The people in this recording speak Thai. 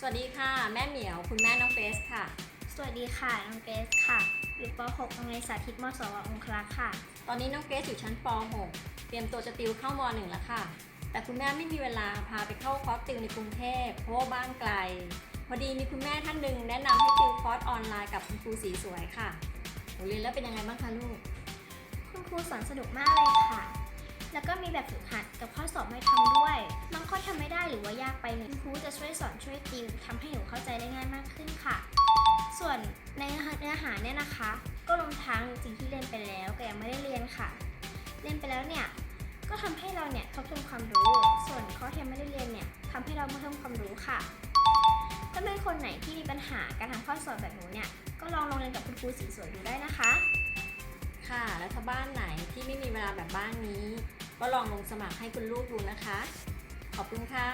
สวัสดีค่ะ แม่เหมียวคุณแม่น้องเฟสค่ะ สวัสดีค่ะ น้องเกรซค่ะอยู่ป .6 โรงเรียนสาธิตมสวองคลักษ์ค่ะ ตอนนี้น้องเกรซอยู่ชั้นป .6 เตรียมตัวจะติวเข้าม .1 แล้วค่ะ แต่คุณแม่ไม่มีเวลาพาไปเข้าคอร์สติวในกรุงเทพเพราะว่าบ้านไกล พอดีมีคุณแม่ท่านหนึ่งแนะนำให้ติวคอร์สออนไลน์กับคุณครูสีสวยค่ะหนูเรียนแล้วเป็นยังไงบ้างคะลูก คุณครูสอนสนุกมากเลยค่ะ แล้วก็มีแบบฝึกหัดกับข้อสอบให้ทำด้วย บางข้อทำไม่ได้ หรือว่ายากไปเนี่ยคุณครูจะช่วยสอนช่วยติวทำให้หนูเข้าใจได้ง่ายมากขึ้นค่ะ ส่วนในเนื้อหาเนี่ยนะคะ ก็รวมทั้งสิ่งที่เรียนไปแล้วก็ยังไม่ได้เรียนค่ะ เรียนไปแล้วเนี่ยก็ทำให้เราเนี่ยทบทวนความรู้ ส่วนข้อที่ไม่ได้เรียนเนี่ยทำให้เราเพิ่มความรู้ค่ะถ้าเป็นคนไหนที่มีปัญหาการทำข้อสอบแบบหนูเนี่ยก็ลองลงเรียนกับคุณครูสีสวยดูได้นะคะ ค่ะ แล้วถ้าบ้านไหนที่ไม่มีเวลาแบบบ้านนี้ ก็ลองลงสมัครให้คุณลูกดูนะคะ ขอบคุณค่ะ